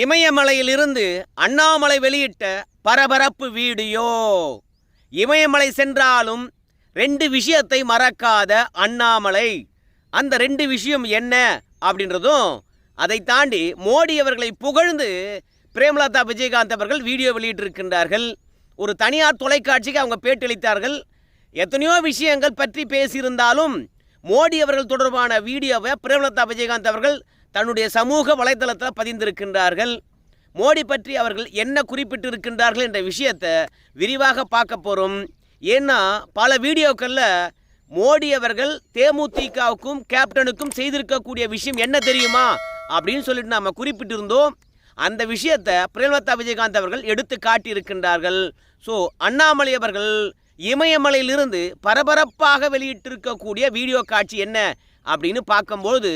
இமயமலையிலிருந்து அண்ணாமலை வெளியிட்ட பரபரப்பு வீடியோ. இமயமலை சென்றாலும் ரெண்டு விஷயத்தை மறக்காத அண்ணாமலை. அந்த ரெண்டு விஷயம் என்ன அப்படின்றதும் அதை தாண்டி மோடி அவர்களை புகழ்ந்து பிரேமலதா விஜயகாந்த் அவர்கள் வீடியோ வெளியிட்டிருக்கின்றார்கள். ஒரு தனியார் தொலைக்காட்சிக்கு அவங்க பேட்டியளித்தார்கள் எத்தனையோ விஷயங்கள் பற்றி பேசியிருந்தாலும் மோடி அவர்கள் தொடர்பான வீடியோவை பிரேமலதா விஜயகாந்த் அவர்கள் தன்னுடைய சமூக வலைதளத்தில் பதிந்திருக்கின்றார்கள். மோடி பற்றி அவர்கள் என்ன குறிப்பிட்டிருக்கின்றார்கள் என்ற விஷயத்தை விரிவாக பார்க்க போகிறோம் ஏன்னா பல வீடியோக்களில் மோடி அவர்கள் தேமுதிகவுக்கும் கேப்டனுக்கும் செய்திருக்கக்கூடிய விஷயம் என்ன தெரியுமா? அப்படின்னு சொல்லிட்டு நாம் குறிப்பிட்டிருந்தோம். அந்த விஷயத்தை பிரேமலதா விஜயகாந்த் அவர்கள் எடுத்து காட்டியிருக்கின்றார்கள். ஸோ அண்ணாமலை அவர்கள் இமயமலையிலிருந்து பரபரப்பாக வெளியிட்டிருக்கக்கூடிய வீடியோ காட்சி என்ன? அப்படின்னு பார்க்கும்போது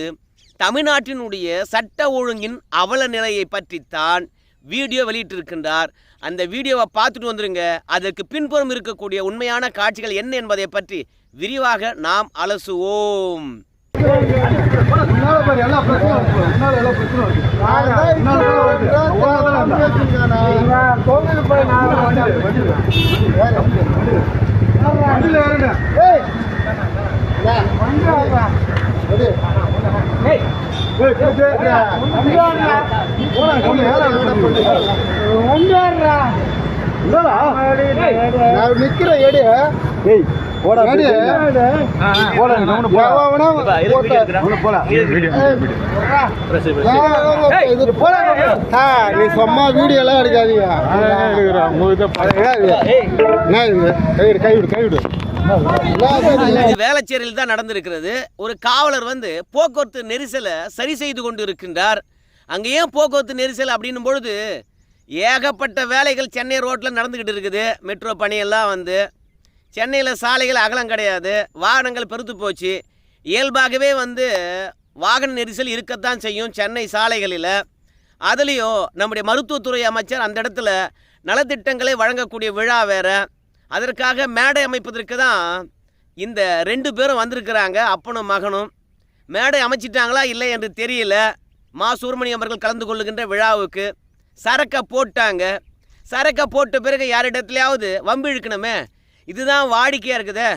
தமிழ்நாட்டினுடைய சட்ட ஒழுங்கின் அவல நிலையை பற்றித்தான் வீடியோ வெளியிட்டிருக்கின்றார் அந்த வீடியோவை பார்த்துட்டு வந்துருங்க அதற்கு பின்புறம் இருக்கக்கூடிய உண்மையான காட்சிகள் என்ன என்பதை பற்றி விரிவாக நாம் அலசுவோம் முன்னால ஏறுங்க. நிக்கிறேன் எடு ஏய் போடா எடு போடா கவனம் போடா அவன போடா இது போடா ஆ நீ சும்மா வீடியோ எல்லாம் எடுக்காதீங்க என்ன இது கைவிடு கைவிடு கைவிடு இது வேளச்சேரியில் தான் நடந்திருக்கிறது. ஒரு காவலர் வந்து போக்குவரத்து நெரிசலை சரி செய்து கொண்டு இருக்கின்றார் அங்கே ஏன் போக்குவரத்து நெரிசல் அப்படின்னும் பொழுது ஏகப்பட்ட வேலைகள் சென்னை ரோட்டில் நடந்துக்கிட்டு இருக்குது. மெட்ரோ பணியெல்லாம் வந்து சென்னையில் சாலைகள் அகலம் கிடையாது. வாகனங்கள் பெருத்து போச்சு. இயல்பாகவே வந்து வாகன நெரிசல் இருக்கத்தான் செய்யும் சென்னை சாலைகளில். அதுலேயும் நம்முடைய மருத்துவத்துறை அமைச்சர் அந்த இடத்துல நலத்திட்டங்களை வழங்கக்கூடிய விழா வேறு. அதற்காக மேடை அமைப்பதற்கு தான் இந்த ரெண்டு பேரும் வந்திருக்கிறாங்க அப்பனும் மகனும். மேடை அமைச்சிட்டாங்களா இல்லை என்று தெரியல. மா சுப்பிரமணியம் அவர்கள் கலந்து கொள்ளுகின்ற விழாவுக்கு சரக்கை போட்டாங்க. சரக்கை போட்ட பிறகு யாரிடத்துலையாவது வம்பு இழுக்கணுமே? இதுதான் வாடிக்கையாக இருக்குதே.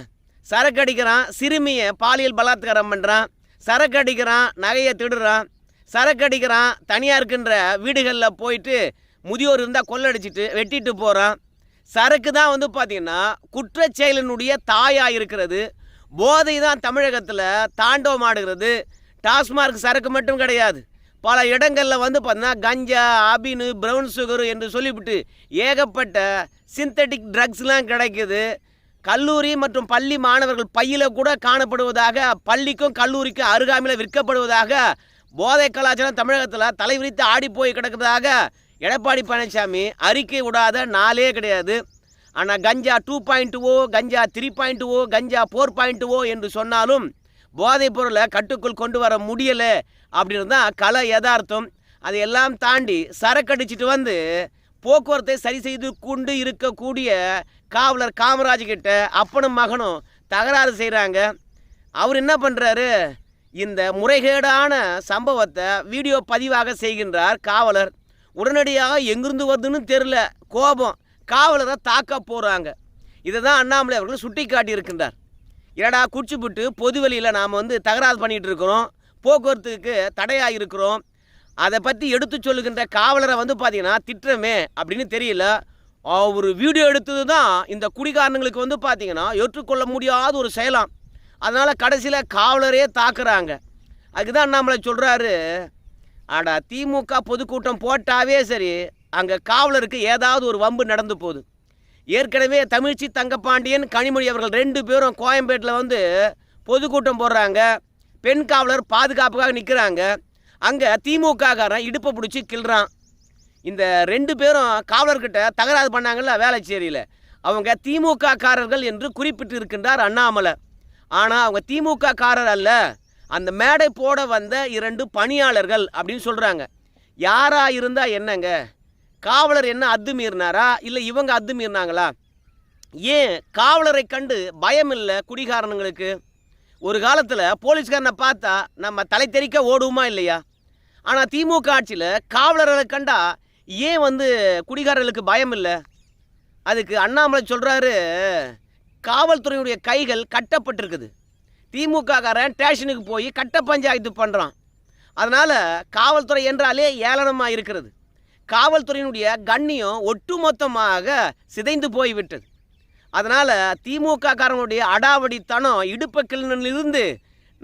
சரக்கு அடிக்கிறான் சிறுமியை பாலியல் பலாத்காரம் பண்ணுறான் சரக்கு அடிக்கிறான் நகையை திடுறான் சரக்கு அடிக்கிறான் தனியாக இருக்கின்ற வீடுகளில் போயிட்டு முதியோர் இருந்தால் கொள்ளடிச்சிட்டு வெட்டிட்டு போகிறான் சரக்கு தான் வந்து பார்த்திங்கன்னா குற்றச்செயலினுடைய தாயாக இருக்கிறது. போதை தான் தமிழகத்தில் தாண்டவம் ஆடுகிறது. டாஸ்மார்க் சரக்கு மட்டும் கிடையாது. பல இடங்களில் வந்து பார்த்தீங்கன்னா கஞ்சா அபினு ப்ரௌன் சுகரு என்று சொல்லிவிட்டு ஏகப்பட்ட சிந்தட்டிக் ட்ரக்ஸ்லாம் கிடைக்குது. கல்லூரி மற்றும் பள்ளி மாணவர்கள் பையில கூட காணப்படுவதாக பள்ளிக்கும் கல்லூரிக்கும் அருகாமையில் விற்கப்படுவதாக போதை கலாச்சாரம் தமிழகத்தில் தலைவிரித்து ஆடி போய் கிடக்கிறதாக எடப்பாடி பழனிசாமி அறிக்கை விடாத நாளே கிடையாது. ஆனால் கஞ்சா டூ பாயிண்ட் ஓ கஞ்சா த்ரீ பாயிண்ட் ஓ கஞ்சா ஃபோர் பாயிண்ட் ஓ என்று சொன்னாலும் போதைப் பொருளை கட்டுக்குள் கொண்டு வர முடியலை அப்படின்னு தான் கலை யதார்த்தம். அதையெல்லாம் தாண்டி சரக்கடிச்சிட்டு வந்து போக்குவரத்தை சரி செய்து கொண்டு இருக்கக்கூடிய காவலர் காமராஜ் கிட்ட அப்பனும் மகனும் தகராறு செய்கிறாங்க அவர் என்ன பண்ணுறாரு இந்த முறைகேடான சம்பவத்தை வீடியோ பதிவாக செய்கின்றார் காவலர். உடனடியாக எங்கிருந்து வருதுன்னு தெரில கோபம். காவலரை தாக்க போகிறாங்க இதை தான் அண்ணாமலை அவர்கள் சுட்டி காட்டியிருக்கின்றார் என்னடா குடிச்சுப்பிட்டு பொது வெளியில் நாம் வந்து தகராறு பண்ணிகிட்டு இருக்கிறோம். போக்குவரத்துக்கு தடையாக இருக்கிறோம் அதை பற்றி எடுத்து சொல்லுகின்ற காவலரை வந்து பார்த்தீங்கன்னா திட்டமே அப்படின்னு தெரியல. அவர் வீடியோ எடுத்தது தான் இந்த குடிகாரனுங்களுக்கு வந்து பார்த்தீங்கன்னா ஏற்றுக்கொள்ள முடியாத ஒரு செயலாம். அதனால் கடைசியில் காவலரே தாக்குறாங்க. அதுக்கு தான் அண்ணாமலை சொல்கிறாரு அடா திமுக பொதுக்கூட்டம் போட்டாவே சரி அங்கே காவலருக்கு ஏதாவது ஒரு வம்பு நடந்து போகுது. ஏற்கனவே தமிழ்ச்சி தங்கப்பாண்டியன் கனிமொழி அவர்கள் ரெண்டு பேரும் கோயம்பேட்டில் வந்து பொதுக்கூட்டம் போடுறாங்க. பெண் காவலர் பாதுகாப்புக்காக நிற்கிறாங்க அங்கே திமுககாரன் இடுப்பை பிடிச்சி கிள்றான். இந்த ரெண்டு பேரும் காவலர்கிட்ட தகராறு பண்ணாங்கல்ல வேலைச்சேரியில் அவங்க திமுக காரர்கள் என்று குறிப்பிட்டு இருக்கின்றார் அண்ணாமலை. ஆனால் அவங்க திமுக காரர் அல்ல. அந்த மேடை போட வந்த இரண்டு பணியாளர்கள் அப்படின்னு சொல்கிறாங்க யாராக இருந்தால் என்னங்க? காவலர் என்ன அத்துமீறினாரா? இல்லை இவங்க அத்துமீறினாங்களா? ஏன் காவலரை கண்டு பயம் இல்லை குடிகாரனுங்களுக்கு? ஒரு காலத்தில் போலீஸ்காரனை பார்த்தா நம்ம தலை தெறிக்க ஓடுவோமா இல்லையா? ஆனால் திமுக ஆட்சியில் காவலர்களை கண்டா ஏன் வந்து குடிகாரர்களுக்கு பயம் இல்லை? அதுக்கு அண்ணாமலை சொல்கிறாரு காவல்துறையுடைய கைகள் கட்டப்பட்டிருக்குது. திமுககாரன் ஸ்டேஷனுக்கு போய் கட்ட பஞ்சாயத்து பண்ணுறான் அதனால் காவல்துறை என்றாலே ஏளனமாக இருக்கிறது. காவல்துறையினுடைய கண்ணியம் ஒட்டுமொத்தமாக சிதைந்து போய்விட்டது. அதனால் திமுககாரனுடைய அடாவடித்தனம் இடுப்பக்கிலிருந்து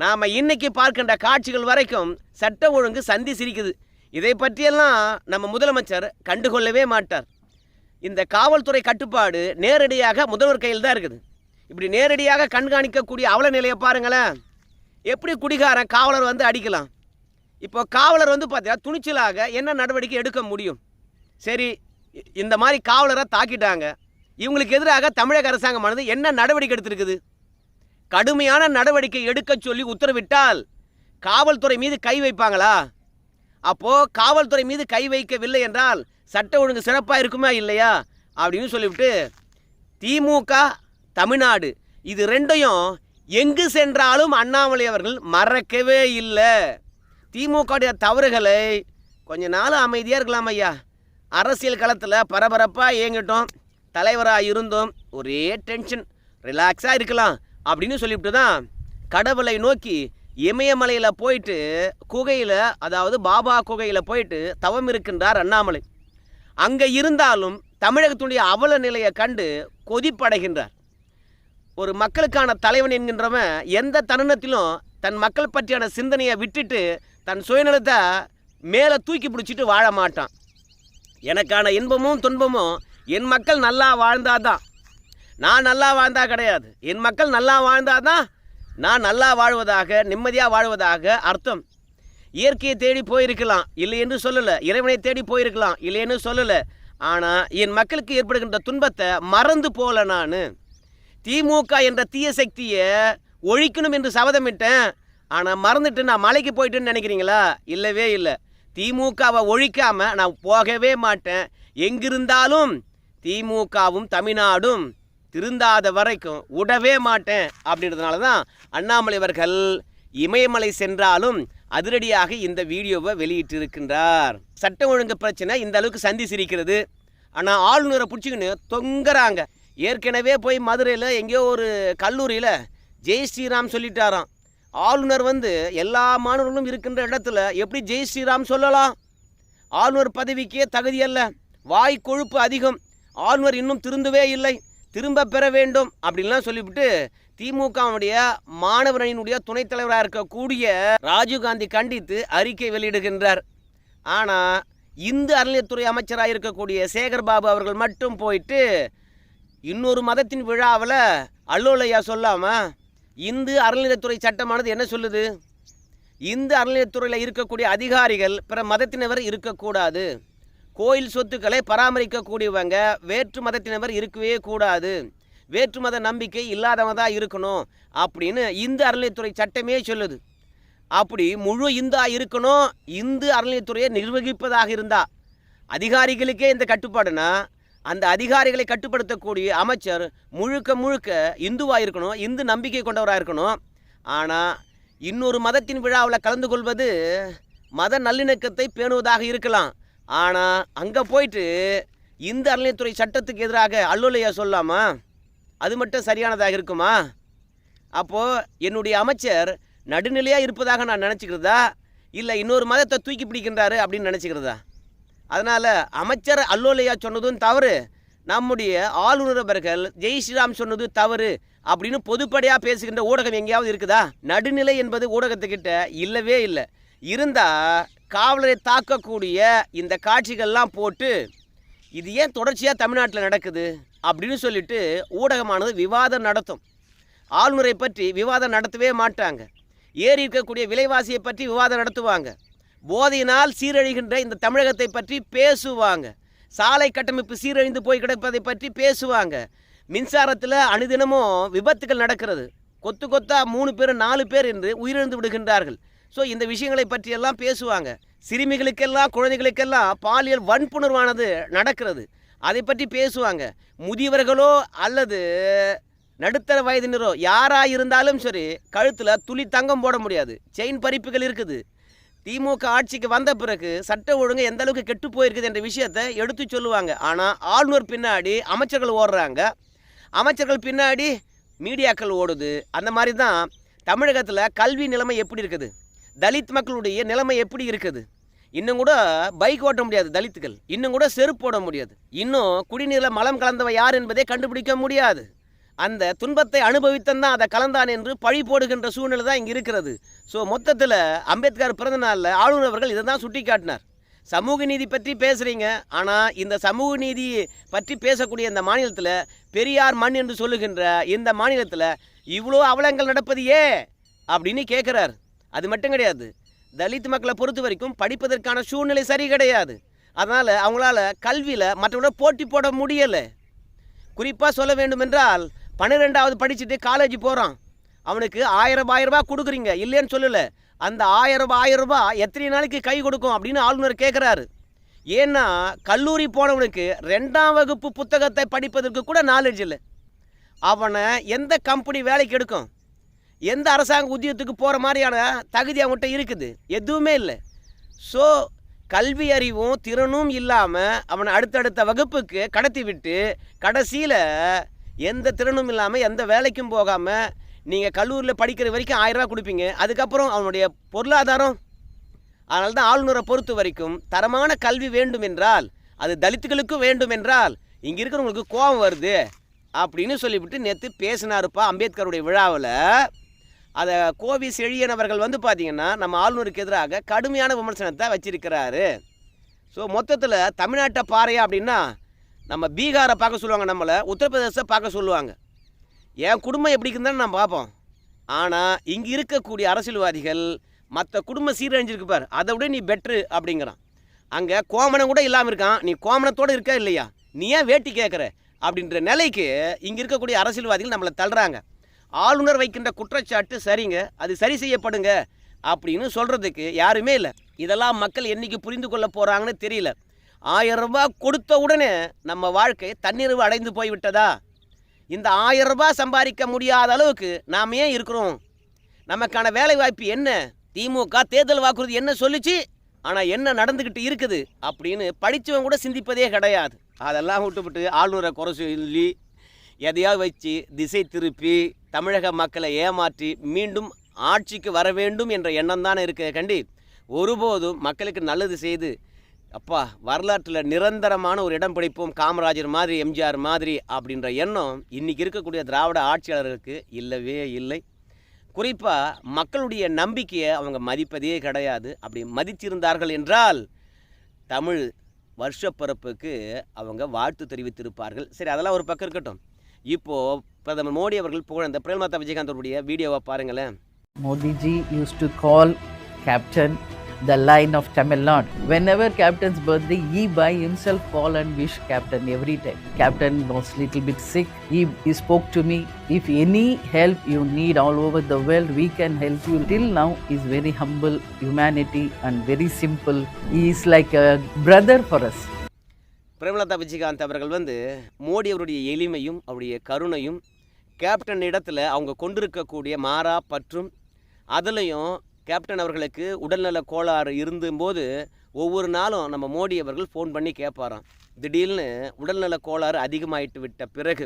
நாம் இன்னைக்கு பார்க்கின்ற காட்சிகள் வரைக்கும் சட்ட ஒழுங்கு சந்தி சிரிக்குது. இதை பற்றியெல்லாம் நம்ம முதலமைச்சர் கண்டுகொள்ளவே மாட்டார். இந்த காவல்துறை கட்டுப்பாடு நேரடியாக முதல்வர் கையில் தான் இருக்குது. இப்படி நேரடியாக கண்காணிக்கக்கூடிய அவல நிலையை பாருங்களேன். எப்படி குடிகாரன் காவலர் வந்து அடிக்கலாம்? இப்போ காவலர் வந்து பார்த்தீங்கன்னா துணிச்சலாக என்ன நடவடிக்கை எடுக்க முடியும்? சரி இந்த மாதிரி காவலரை தாக்கிட்டாங்க. இவங்களுக்கு எதிராக தமிழக அரசாங்கமானது என்ன நடவடிக்கை எடுத்திருக்குது? கடுமையான நடவடிக்கை எடுக்க சொல்லி உத்தரவிட்டால் காவல்துறை மீது கை வைப்பாங்களா? அப்போது காவல்துறை மீது கை வைக்கவில்லை என்றால் சட்ட ஒழுங்கு சிறப்பாக இருக்குமா இல்லையா? அப்படின்னு சொல்லிவிட்டு திமுக தமிழ்நாடு. இது ரெண்டையும் எங்கு சென்றாலும் அண்ணாமலை அவர்கள் மறக்கவே இல்லை. திமுகவுடைய தவறுகளை கொஞ்ச நாள் அமைதியாக இருக்கலாம் ஐயா? அரசியல் களத்தில் பரபரப்பாக இயங்கிட்டோம். தலைவராக இருந்தோம். ஒரே டென்ஷன் ரிலாக்ஸாக இருக்கலாம் அப்படின்னு சொல்லிவிட்டு தான் கடவுளை நோக்கி இமயமலையில் போயிட்டு குகையில் அதாவது பாபா குகையில் போயிட்டு தவம் இருக்கின்றார் அண்ணாமலை. அங்கே இருந்தாலும் தமிழகத்துடைய அவல நிலையை கண்டு கொதிப்படைகின்றார். ஒரு மக்களுக்கான தலைவன் என்கின்றவன் எந்த தருணத்திலும் தன் மக்கள் பற்றியான சிந்தனையை விட்டுட்டு தன் சுயநலத்தை மேலே தூக்கி பிடிச்சிட்டு வாழ மாட்டான். எனக்கான இன்பமும் துன்பமும் என் மக்கள் நல்லா வாழ்ந்தாதான். நான் நல்லா வாழ்ந்தா கிடையாது. என் மக்கள் நல்லா வாழ்ந்தாதான் நான் நல்லா வாழ்வதாக நிம்மதியாக வாழ்வதாக அர்த்தம். இயற்கையை தேடி போயிருக்கலாம். இல்லை என்று சொல்லலை. இறைவனை தேடி போயிருக்கலாம். இல்லைன்னு சொல்லலை. ஆனால் என் மக்களுக்கு ஏற்படுகின்ற துன்பத்தை மறந்து போல நான். திமுக என்ற தீய சக்தியை ஒழிக்கணும் என்று சபதமிட்டேன். ஆனால் மறந்துட்டு நான் மலைக்கு போயிட்டுன்னு நினைக்கிறீங்களா? இல்லவே இல்லை. திமுகவை ஒழிக்காமல் நான் போகவே மாட்டேன். எங்கிருந்தாலும் திமுகவும் தமிழ்நாடும் திருந்தாத வரைக்கும் விடவே மாட்டேன் அப்படின்றதுனால தான் அண்ணாமலை அவர்கள் இமயமலை சென்றாலும் அதிரடியாக இந்த வீடியோவை வெளியிட்டிருக்கின்றார். சட்டம் ஒழுங்கு பிரச்சனை இந்த அளவுக்கு சந்தி சிரிக்கிறது. ஆனால் ஆளுநரை பிடிச்சிக்கின்னு தொங்குறாங்க. ஏற்கனவே போய் மதுரையில் எங்கேயோ ஒரு கல்லூரியில் ஜெய் ஸ்ரீராம் சொல்லிட்டாராம். ஆளுநர் வந்து எல்லா மாணவர்களும் இருக்கின்ற இடத்துல எப்படி ஜெய் ஸ்ரீராம் சொல்லலாம்? ஆளுநர் பதவிக்கே தகுதி அல்ல. வாய் கொழுப்பு அதிகம். ஆளுநர் இன்னும் திருந்தவே இல்லை. திரும்ப பெற வேண்டும் அப்படின்லாம் சொல்லிவிட்டு திமுகவுடைய மாணவர் அணியினுடைய துணைத் தலைவராக இருக்கக்கூடிய ராஜீவ்காந்தி கண்டித்து அறிக்கை வெளியிடுகின்றார். ஆனால் இந்து அறநிலையத்துறை அமைச்சராக இருக்கக்கூடிய சேகர் பாபு அவர்கள் மட்டும் போயிட்டு இன்னொரு மதத்தின் விழாவில் அல்லோலையா சொல்லாமல் இந்து அறநிலையத்துறை சட்டமானது என்ன சொல்லுது? இந்து அறநிலையத்துறையில் இருக்கக்கூடிய அதிகாரிகள் பிற மதத்தினவர் இருக்கக்கூடாது. கோயில் சொத்துக்களை பராமரிக்கக்கூடியவங்க வேற்று மதத்தினவர் இருக்கவே கூடாது. வேற்று மத நம்பிக்கை இல்லாதவங்க தான் இருக்கணும் அப்படின்னு இந்து அறநிலையத்துறை சட்டமே சொல்லுது. அப்படி முழு இந்தா இருக்கணும் இந்து அறநிலையத்துறையை நிர்வகிப்பதாக இருந்தா. அதிகாரிகளுக்கே இந்த கட்டுப்பாடுனா அந்த அதிகாரிகளை கட்டுப்படுத்தக்கூடிய அமைச்சர் முழுக்க முழுக்க இந்துவாக இருக்கணும் இந்து நம்பிக்கை கொண்டவராக இருக்கணும். ஆனால் இன்னொரு மதத்தின் விழாவில் கலந்து கொள்வது மத நல்லிணக்கத்தை பேணுவதாக இருக்கலாம். ஆனால் அங்கே போயிட்டு இந்து அறநிலையத்துறை சட்டத்துக்கு எதிராக அல்லோலையா சொல்லாமா? அது மட்டும் சரியானதாக இருக்குமா? அப்போது என்னுடைய அமைச்சர் நடுநிலையாக இருப்பதாக நான் நினச்சிக்கிறதா? இல்லை இன்னொரு மதத்தை தூக்கி பிடிக்கின்றாரு அப்படின்னு நினச்சிக்கிறதா? அதனால் அமைச்சர் அல்லோலையா சொன்னதும் தவறு. நம்முடைய ஆளுநர் அவர்கள் ஜெய் ஸ்ரீராம் சொன்னது தவறு அப்படின்னு பொதுப்படையாக பேசுகின்ற ஊடகம் எங்கேயாவது இருக்குதா? நடுநிலை என்பது ஊடகத்துக்கிட்ட இல்லவே இல்லை. இருந்தால் காவலரை தாக்கக்கூடிய இந்த காட்சிகள்லாம் போட்டு இது ஏன் தொடர்ச்சியாக தமிழ்நாட்டில் நடக்குது? அப்படின்னு சொல்லிட்டு ஊடகமானது விவாதம் நடத்தும். ஆளுநரை பற்றி விவாதம் நடத்தவே மாட்டாங்க. ஏறி இருக்கக்கூடிய விலைவாசியை பற்றி விவாதம் நடத்துவாங்க. போதையினால் சீரழிகின்ற இந்த தமிழகத்தை பற்றி பேசுவாங்க. சாலை கட்டமைப்பு சீரழிந்து போய் கிடப்பதை பற்றி பேசுவாங்க. மின்சாரத்தில் அனுதினமும் விபத்துகள் நடக்கிறது. கொத்து கொத்தா மூணு பேர் நாலு பேர் என்று உயிரிழந்து விடுகின்றார்கள். ஸோ இந்த விஷயங்களை பற்றியெல்லாம் பேசுவாங்க. சிறுமிகளுக்கெல்லாம் குழந்தைகளுக்கெல்லாம் பாலியல் வன்புணர்வானது நடக்கிறது. அதை பற்றி பேசுவாங்க. முதியவர்களோ அல்லது நடுத்தர வயதினரோ யாராக இருந்தாலும் சரி கழுத்தில் துளி தங்கம் போட முடியாது. செயின் பறிப்புகள் இருக்குது. திமுக ஆட்சிக்கு வந்த பிறகு சட்ட ஒழுங்கு எந்த அளவுக்கு கெட்டு போயிருக்குது என்ற விஷயத்தை எடுத்து சொல்லுவாங்க. ஆனால் ஆளுநர் பின்னாடி அமைச்சர்கள் ஓடுறாங்க. அமைச்சர்கள் பின்னாடி மீடியாக்கள் ஓடுது. அந்த மாதிரி தான் தமிழகத்தில் கல்வி நிலைமை எப்படி இருக்குது? தலித் மக்களுடைய நிலைமை எப்படி இருக்குது? இன்னும் கூட பைக் ஓட்ட முடியாது தலித்துகள். இன்னும் கூட செருப்பு போட முடியாது. இன்னும் குடிநீரில் மலம் கலந்தவ யார் என்பதை கண்டுபிடிக்க முடியாது. அந்த துன்பத்தை அனுபவித்தன் தான் அதை கலந்தான் என்று பழி போடுகின்ற சூழ்நிலை தான் இங்கே இருக்கிறது. ஸோ மொத்தத்தில் அம்பேத்கர் பிறந்த நாளில் ஆளுநர் அவர்கள் இதை தான் சுட்டி காட்டினார் சமூக நீதி பற்றி பேசுகிறீங்க ஆனால் இந்த சமூக நீதி பற்றி பேசக்கூடிய இந்த மாநிலத்தில் பெரியார் மண் என்று சொல்லுகின்ற இந்த மாநிலத்தில் இவ்வளோ அவலங்கள் நடப்பது ஏ? அப்படின்னு கேட்குறார் அது மட்டும் கிடையாது. தலித் மக்களை பொறுத்த வரைக்கும் படிப்பதற்கான சூழ்நிலை சரி கிடையாது. அதனால் அவங்களால கல்வியில் மற்றவங்களோட போட்டி போட முடியலை. குறிப்பாக சொல்ல வேண்டுமென்றால் பன்னிரெண்டாவது படிச்சுட்டு காலேஜ் போகிறான் அவனுக்கு ஆயிரம் ஆயிரம் ரூபாய் கொடுக்குறீங்க. இல்லைன்னு சொல்லலை. அந்த ஆயிரம் ரூபாய் ஆயிரம் ரூபாய் எத்தனை நாளைக்கு கை கொடுக்கும் அப்படின்னு ஆளுநர் கேட்குறாரு ஏன்னா கல்லூரி போனவனுக்கு ரெண்டாம் வகுப்பு புத்தகத்தை படிப்பதற்கு கூட நாலேஜ் இல்லை. அவனை எந்த கம்பெனி வேலைக்கு எடுக்கும்? எந்த அரசாங்க உத்தியோகத்துக்கு போகிற மாதிரியான தகுதி அவங்ககிட்ட இருக்குது. எதுவுமே இல்லை. ஸோ கல்வி அறிவும் திறனும் இல்லாமல் அவனை அடுத்தடுத்த வகுப்புக்கு கடத்தி விட்டு கடைசியில் எந்த திறனும் இல்லாமல் எந்த வேலைக்கும் போகாமல் நீங்கள் கல்லூரியில் படிக்கிற வரைக்கும் ஆயிரரூவா கொடுப்பீங்க. அதுக்கப்புறம் அவனுடைய பொருளாதாரம். அதனால தான் ஆளுநரை பொறுத்த வரைக்கும் தரமான கல்வி வேண்டும் என்றால் அது தலித்துகளுக்கும் வேண்டும் என்றால் இங்கே இருக்கிறவங்களுக்கு கோபம் வருது அப்படின்னு சொல்லிவிட்டு நேற்று பேசினாருப்பா அம்பேத்கருடைய விழாவில். அதை கோவி செழியனவர்கள் வந்து பார்த்தீங்கன்னா நம்ம ஆளுநருக்கு எதிராக கடுமையான விமர்சனத்தை வச்சிருக்கிறாரு. ஸோ மொத்தத்தில் தமிழ்நாட்டை பாறையா அப்படின்னா நம்ம பீகாரை பார்க்க சொல்லுவாங்க நம்மளை உத்தரப்பிரதேசத்தை பார்க்க சொல்லுவாங்க. என் குடும்பம் எப்படி இருக்குதுன்னு நான் பார்ப்போம். ஆனால் இங்கே இருக்கக்கூடிய அரசியல்வாதிகள் மற்ற குடும்பம் சீரழிஞ்சிருக்கு பார் அதை விட நீ பெட்ரு அப்படிங்கிறான். அங்கே கோமணம் கூட இல்லாமல் இருக்கான் நீ கோமணத்தோடு இருக்கா இல்லையா? நீ ஏன் வேட்டி கேட்குற அப்படின்ற நிலைக்கு இங்கே இருக்கக்கூடிய அரசியல்வாதிகள் நம்மளை தள்ளுறாங்க. ஆளுநர் வைக்கின்ற குற்றச்சாட்டு சரிங்க அது சரி செய்யப்படுங்க அப்படின்னு சொல்கிறதுக்கு யாருமே இல்லை. இதெல்லாம் மக்கள் என்றைக்கு புரிந்து கொள்ள போகிறாங்கன்னு தெரியல. ஆயிரம் ரூபாய் கொடுத்த உடனே நம்ம வாழ்க்கை தன்னிறைவு அடைந்து போய்விட்டதா? இந்த ஆயிரம் ரூபாய் சம்பாதிக்க முடியாத அளவுக்கு நாம் ஏன் இருக்கிறோம்? நமக்கான வேலை வாய்ப்பு என்ன? திமுக தேர்தல் வாக்குறுதி என்ன சொல்லுச்சு? ஆனால் என்ன நடந்துக்கிட்டு இருக்குது? அப்படின்னு படித்தவன் கூட சிந்திப்பதே கிடையாது. அதெல்லாம் விட்டுவிட்டு ஆளுநரை குறை சொல்லி எதையாவது வச்சு திசை திருப்பி தமிழக மக்களை ஏமாற்றி மீண்டும் ஆட்சிக்கு வர வேண்டும் என்ற எண்ணம் தானே இருக்க கண்டி. ஒருபோதும் மக்களுக்கு நல்லது செய்து அப்பா வரலாற்றில் நிரந்தரமான ஒரு இடம் பிடிப்போம் காமராஜர் மாதிரி எம்ஜிஆர் மாதிரி அப்படின்ற எண்ணம் இன்றைக்கி இருக்கக்கூடிய திராவிட ஆட்சியாளர்களுக்கு இல்லவே இல்லை. குறிப்பாக மக்களுடைய நம்பிக்கையை அவங்க மதிப்பதே கிடையாது. அப்படி மதித்திருந்தார்கள் என்றால் தமிழ் வருஷப்பரப்புக்கு அவங்க வாழ்த்து தெரிவித்திருப்பார்கள். சரி அதெல்லாம் ஒரு பக்கம் இருக்கட்டும். இப்போது பிரதமர் மோடி அவர்கள் புகழ்ந்த பிரேமலதா விஜயகாந்தருடைய வீடியோவை பாருங்களேன். Modiji use to call captain the line of Tamil Nadu. Whenever Captain's birthday, he by himself call and wish Captain every time. Captain was little bit sick. He, he spoke to me. If any help you need all over the world, we can help you. Till now, he's very humble, humanity and very simple. He is like a brother for us. Premalatha Vijayakanth அவர்கள் வந்து மோடி அவருடைய எளிமையும் அவருடைய கருணையும் captain இடத்துல அவங்க கொண்டிருக்கக்கூடிய மாறா பற்றும் அதுலேயும் கேப்டன் அவர்களுக்கு உடல்நல கோளாறு இருந்தும்போது ஒவ்வொரு நாளும் நம்ம மோடி அவர்கள் ஃபோன் பண்ணி கேட்பாராம். திடீர்னு உடல்நல கோளாறு அதிகமாயிட்டு விட்ட பிறகு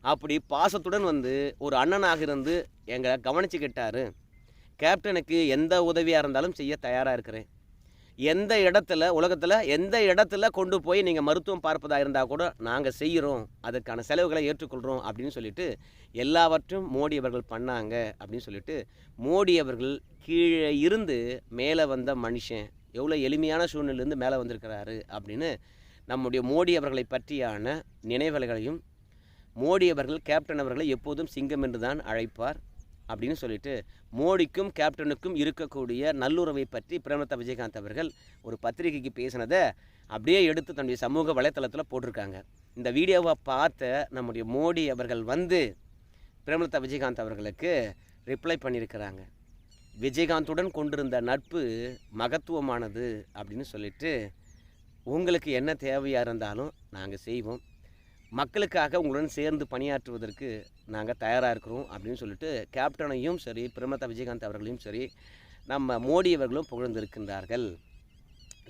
அப்படி பாசத்துடன் வந்து ஒரு அண்ணனாக இருந்து எங்களை கவனிச்சுக்கிட்டாரு. கேப்டனுக்கு எந்த உதவியாக இருந்தாலும் செய்ய தயாராக இருக்கிறேன். எந்த இடத்துல உலகத்தில் எந்த இடத்துல கொண்டு போய் நீங்கள் மருத்துவம் பார்ப்பதாக இருந்தால் கூட நாங்கள் செய்கிறோம் அதுக்கான செலவுகளை ஏற்றுக்கொள்கிறோம் அப்படின்னு சொல்லிட்டு எல்லாவற்றும் மோடி அவர்கள் பண்ணாங்க அப்படின்னு சொல்லிட்டு மோடி அவர்கள் கீழே இருந்து மேலே வந்த மனுஷன் எவ்வளோ எளிமையான சூழ்நிலையிலேருந்து மேலே வந்திருக்கிறாரு அப்படின்னு நம்முடைய மோடி அவர்களை பற்றியான நினைவலைகளையும் மோடி அவர்கள் கேப்டன் அவர்களை எப்போதும் சிங்கம் என்று தான் அழைப்பார். அப்படின்னு சொல்லிட்டு மோடிக்கும் கேப்டனுக்கும் இருக்கக்கூடிய நல்லுறவை பற்றி பிரேமலதா விஜயகாந்த் அவர்கள் ஒரு பத்திரிகைக்கு பேசினதை அப்படியே எடுத்து தன்னுடைய சமூக வலைத்தளத்தில் போட்டிருக்காங்க. இந்த வீடியோவை பார்த்த நம்முடைய மோடி அவர்கள் வந்து பிரேமலதா விஜயகாந்த் அவர்களுக்கு ரிப்ளை பண்ணியிருக்கிறாங்க. விஜயகாந்துடன் கொண்டிருந்த நட்பு மகத்துவமானது அப்படின்னு சொல்லிட்டு உங்களுக்கு என்ன தேவையாக இருந்தாலும் நாங்கள் செய்வோம். மக்களுக்காக உங்களுடன் சேர்ந்து பணியாற்றுவதற்கு நாங்கள் தயாராக இருக்கிறோம் அப்படின்னு சொல்லிட்டு கேப்டனையும் சரி பிரமதா விஜயகாந்த் அவர்களையும் சரி நம்ம மோடி அவர்களும் புகழ்ந்திருக்கின்றார்கள்.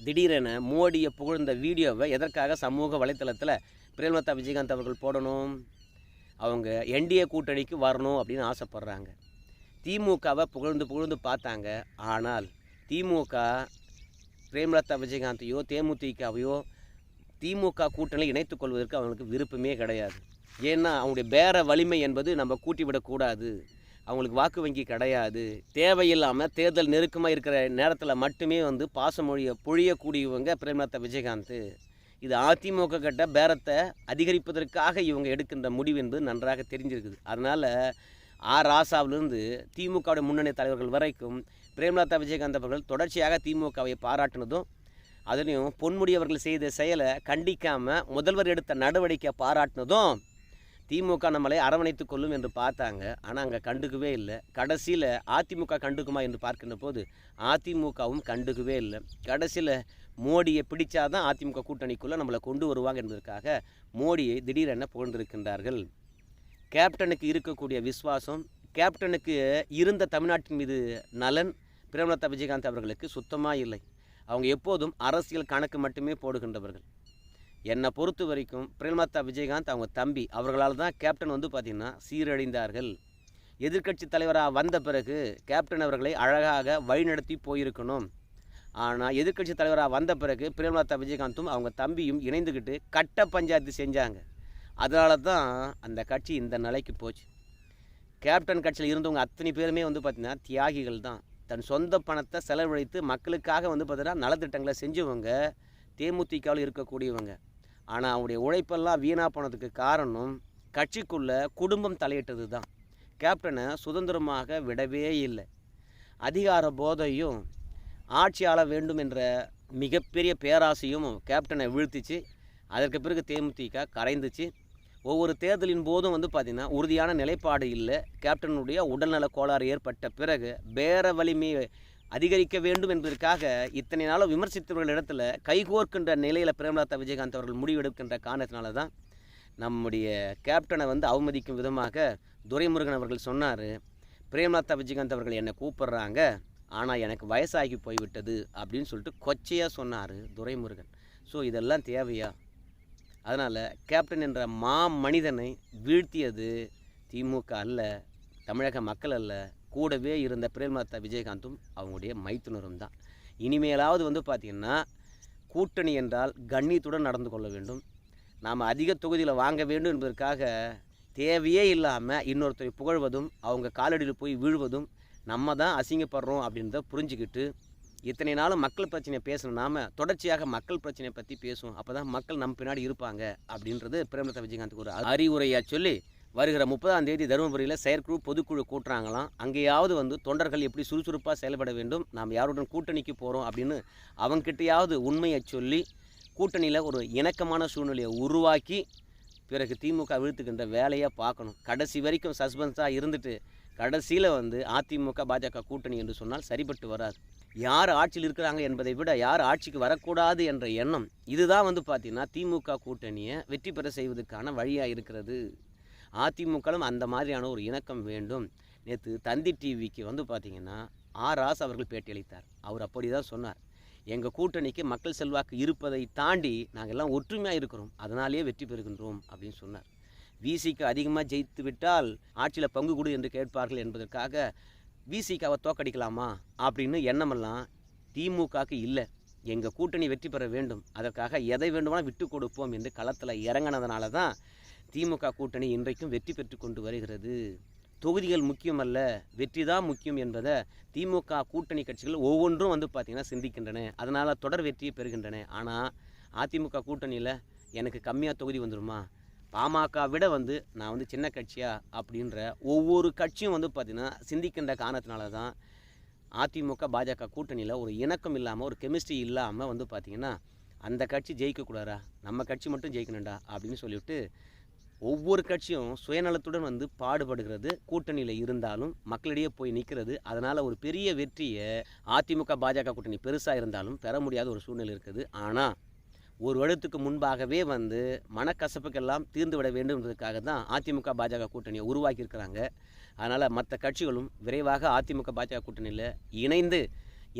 திடீரென மோடியை புகழ்ந்த வீடியோவை எதற்காக சமூக வலைத்தளத்தில் பிரேமலதா விஜயகாந்த் அவர்கள் போடணும் அவங்க என்டிஏ கூட்டணிக்கு வரணும் அப்படின்னு ஆசைப்பட்றாங்க. திமுகவை புகழ்ந்து புகழ்ந்து பார்த்தாங்க. ஆனால் திமுக பிரேமலதா விஜயகாந்தையோ தேமுதிகவையோ திமுக கூட்டணி இணைத்துக் கொள்வதற்கு அவங்களுக்கு விருப்பமே கிடையாது. ஏன்னா அவங்களுடைய பேர வலிமை என்பது நம்ம கூட்டி விடக்கூடாது அவங்களுக்கு வாக்கு வங்கி கிடையாது. தேவையில்லாமல் தேர்தல் நெருக்கமாக இருக்கிற நேரத்தில் மட்டுமே வந்து பாசமொழியை பொழியக்கூடியவங்க பிரேமலதா விஜயகாந்த். இது அதிமுக கிட்ட பேரத்தை அதிகரிப்பதற்காக இவங்க எடுக்கின்ற முடிவு என்பது நன்றாக தெரிஞ்சிருக்குது. அதனால் ஆர் ராசாவிலிருந்து திமுகவுடைய முன்னணி தலைவர்கள் வரைக்கும் பிரேமலதா விஜயகாந்த் அவர்கள் தொடர்ச்சியாக திமுகவை பாராட்டினதும் அதுலேயும் பொன்முடி அவர்கள் செய்த செயலை கண்டிக்காமல் முதல்வர் எடுத்த நடவடிக்கை பாராட்டினதும் திமுக நம்மளை அரவணைத்து கொள்ளும் என்று பார்த்தாங்க. ஆனால் அங்கே கண்டுக்கவே இல்லை. கடைசியில் அதிமுக கண்டுக்குமா என்று பார்க்கின்ற போது அதிமுகவும் கண்டுக்கவே இல்லை. கடைசியில் மோடியை பிடிச்சாதான் அதிமுக கூட்டணிக்குள்ளே நம்மளை கொண்டு வருவாங்க என்பதற்காக மோடியை திடீரென புகழ்ந்திருக்கின்றார்கள். கேப்டனுக்கு இருக்கக்கூடிய விசுவாசம் கேப்டனுக்கு இருந்த தமிழ்நாட்டின் மீது நலன் பிரேமலதா விஜயகாந்த் அவர்களுக்கு சுத்தமாக இல்லை. அவங்க எப்போதும் அரசியல் கணக்கு மட்டுமே போடுகின்றவர்கள். என்னை பொறுத்த வரைக்கும் பிரேமலதா விஜயகாந்த் அவங்க தம்பி அவர்களால் தான் கேப்டன் வந்து பார்த்திங்கன்னா சீரழிந்தார்கள். எதிர்க்கட்சி தலைவராக வந்த பிறகு கேப்டன் அவர்களை அழகாக வழிநடத்தி போயிருக்கணும். ஆனால் எதிர்க்கட்சி தலைவராக வந்த பிறகு பிரேமலதா விஜயகாந்தும் அவங்க தம்பியும் இணைந்துக்கிட்டு கட்ட பஞ்சாயத்து செஞ்சாங்க. அதனால தான் அந்த கட்சி இந்த நிலைக்கு போச்சு. கேப்டன் கட்சியில் இருந்தவங்க அத்தனை பேருமே வந்து பார்த்திங்கன்னா தியாகிகள் தான். தன் சொந்த பணத்தை செலவழித்து மக்களுக்காக வந்து பார்த்தீங்கன்னா நலத்திட்டங்களை செஞ்சவங்க தேமுதிகவில் இருக்கக்கூடியவங்க. ஆனால் அவங்களுடைய உழைப்பெல்லாம் வீணாக போனதுக்கு காரணம் கட்சிக்குள்ளே குடும்பம் தலையிட்டது தான். கேப்டனை சுதந்திரமாக விடவே இல்லை. அதிகார போதையும் ஆட்சியாளர் வேண்டும் என்ற மிகப்பெரிய பேராசையும் கேப்டனை வீழ்த்திச்சு. அதற்கு பிறகு தேமுதிக கரைந்துச்சு. ஒவ்வொரு தேர்தலின் போதும் வந்து பார்த்திங்கன்னா உறுதியான நிலைப்பாடு இல்லை. கேப்டனுடைய உடல்நல கோளாறு ஏற்பட்ட பிறகு பேர வலிமையை அதிகரிக்க வேண்டும் என்பதற்காக இத்தனை நாளும் விமர்சித்தவர்கள் இடத்துல கைகோர்க்கின்ற நிலையில் பிரேமலதா விஜயகாந்த் அவர்கள் முடிவெடுக்கின்ற காரணத்தினால தான் நம்முடைய கேப்டனை வந்து அவமதிக்கும் விதமாக துரைமுருகன் அவர்கள் சொன்னார். பிரேமலதா விஜயகாந்த் அவர்கள் என்னை கூப்பிடுறாங்க. ஆனால் எனக்கு வயசாகி போய்விட்டது அப்படின்னு சொல்லிட்டு கொச்சையாக சொன்னார் துரைமுருகன். ஸோ இதெல்லாம் தேவையா? அதனால் கேப்டன் என்ற மா மனிதனை வீழ்த்தியது திமுக அல்ல தமிழக மக்கள் அல்ல கூடவே இருந்த பிரேமலதா விஜயகாந்தும் அவங்களுடைய மைத்துனரும் தான். இனிமேலாவது வந்து பார்த்திங்கன்னா கூட்டணி என்றால் கண்ணியத்துடன் நடந்து கொள்ள வேண்டும். நாம் அதிக தொகுதியில் வாங்க வேண்டும் என்பதற்காக தேவையே இல்லாமல் இன்னொருத்தரை புகழ்வதும் அவங்க காலடியில் போய் வீழ்வதும் நம்ம தான் அசிங்கப்படுறோம் அப்படின்றத புரிஞ்சுக்கிட்டு இத்தனை நாளும் மக்கள் பிரச்சனையை பேசணும். நாம தொடர்ச்சியாக மக்கள் பிரச்சனையை பற்றி பேசுவோம். அப்போ தான் மக்கள் நம்ம பின்னாடி இருப்பாங்க அப்படின்றது பிரேமலதா விஜயகாந்துக்கு ஒரு அறிவுரையாக சொல்லி வருகிற முப்பதாம் தேதி தருமபுரியில் செயற்குழு பொதுக்குழு கூட்டுறாங்களாம். அங்கேயாவது வந்து தொண்டர்கள் எப்படி சுறுசுறுப்பாக செயல்பட வேண்டும் நாம் யாருடன் கூட்டணிக்கு போகிறோம் அப்படின்னு அவங்ககிட்டையாவது உண்மையை சொல்லி கூட்டணியில் ஒரு இணக்கமான சூழ்நிலையை உருவாக்கி பிறகு திமுக வீழ்த்துக்கின்ற வேலையை பார்க்கணும். கடைசி வரைக்கும் சஸ்பென்ஸாக இருந்துட்டு கடைசியில் வந்து அதிமுக பாஜக கூட்டணி என்று சொன்னால் சரிபட்டு வராது. யார் ஆட்சியில் இருக்கிறாங்க என்பதை விட யார் ஆட்சிக்கு வரக்கூடாது என்ற எண்ணம். இதுதான் வந்து பார்த்திங்கன்னா திமுக கூட்டணியை வெற்றி பெற செய்வதற்கான வழியாக இருக்கிறது. அதிமுகவும் அந்த மாதிரியான ஒரு இணக்கம் வேண்டும். நேற்று தந்தி டிவிக்கு வந்து பார்த்திங்கன்னா ஆர் ராஸ் அவர்கள் பேட்டியளித்தார் அவர் அப்படி தான் சொன்னார். எங்கள் கூட்டணிக்கு மக்கள் செல்வாக்கு இருப்பதை தாண்டி நாங்கள் எல்லாம் ஒற்றுமையாக இருக்கிறோம். அதனாலேயே வெற்றி பெறுகின்றோம் அப்படின்னு சொன்னார். விசிக்கு அதிகமாக ஜெயித்து விட்டால் ஆட்சியில் பங்கு கொடு என்று கேட்பார்கள் என்பதற்காக விசிகாவை தோக்கடிக்கலாமா அப்படின்னு எண்ணமெல்லாம் திமுகவுக்கு இல்லை. எங்கள் கூட்டணி வெற்றி பெற வேண்டும். அதற்காக எதை வேண்டுமானால் விட்டு கொடுப்போம் என்று களத்தில் இறங்கினதுனால தான் திமுக கூட்டணி இன்றைக்கும் வெற்றி பெற்று கொண்டு வருகிறது. தொகுதிகள் முக்கியமல்ல வெற்றி தான் முக்கியம் என்பதை திமுக கூட்டணி கட்சிகள் ஒவ்வொன்றும் வந்து பார்த்திங்கன்னா சிந்திக்கின்றன. அதனால் தொடர் வெற்றியை பெறுகின்றன. ஆனால் அதிமுக கூட்டணியில் எனக்கு கம்மியாக தொகுதி வந்துடுமா பாமக விட வந்து நான் வந்து சின்ன கட்சியா அப்படின்ற ஒவ்வொரு கட்சியும் வந்து பார்த்திங்கன்னா சிந்திக்கின்ற காரணத்தினால தான் அதிமுக பாஜக கூட்டணியில் ஒரு இணக்கம் இல்லாமல் ஒரு கெமிஸ்ட்ரி இல்லாமல் வந்து பார்த்திங்கன்னா அந்த கட்சி ஜெயிக்கக்கூடாதா? நம்ம கட்சி மட்டும் ஜெயிக்கணும்டா அப்படின்னு சொல்லிவிட்டு ஒவ்வொரு கட்சியும் சுயநலத்துடன் வந்து பாடுபடுகிறது. கூட்டணியில் இருந்தாலும் மக்களிடையே போய் நிற்கிறது அதனால் ஒரு பெரிய வெற்றியை அதிமுக பாஜக கூட்டணி பெருசாக இருந்தாலும் பெற முடியாத ஒரு சூழ்நிலை இருக்குது. ஆனால் ஒரு வருடத்துக்கு முன்பாகவே வந்து மனக்கசப்புக்கெல்லாம் தீர்ந்து விட வேண்டும் என்பதற்காக தான் அதிமுக பாஜக கூட்டணியை உருவாக்கியிருக்கிறாங்க. அதனால் மற்ற கட்சிகளும் விரைவாக அதிமுக பாஜக கூட்டணியில் இணைந்து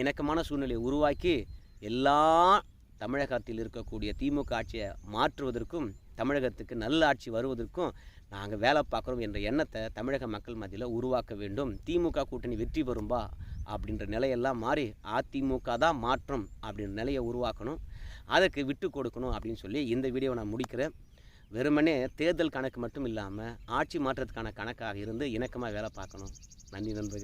இணக்கமான சூழ்நிலையை உருவாக்கி எல்லா தமிழகத்தில் இருக்கக்கூடிய திமுக ஆட்சியை மாற்றுவதற்கும் தமிழகத்துக்கு நல்ல ஆட்சி வருவதற்கும் நாங்கள் வேலை பார்க்குறோம் என்ற எண்ணத்தை தமிழக மக்கள் மத்தியில் உருவாக்க வேண்டும். திமுக கூட்டணி வெற்றி பெறும்பா அப்படின்ற நிலையெல்லாம் மாறி அதிமுக தான் மாற்றம் அப்படின்ற நிலையை உருவாக்கணும். அதற்கு விட்டு கொடுக்கணும் அப்படின்னு சொல்லி இந்த வீடியோவை நான் முடிக்கிறேன். வெறுமனே தேர்தல் கணக்கு மட்டும் இல்லாமல் ஆட்சி மாற்றத்துக்கான கணக்காக இருந்து இணக்கமாக வேலை பார்க்கணும். நன்றி நண்பர்கள்.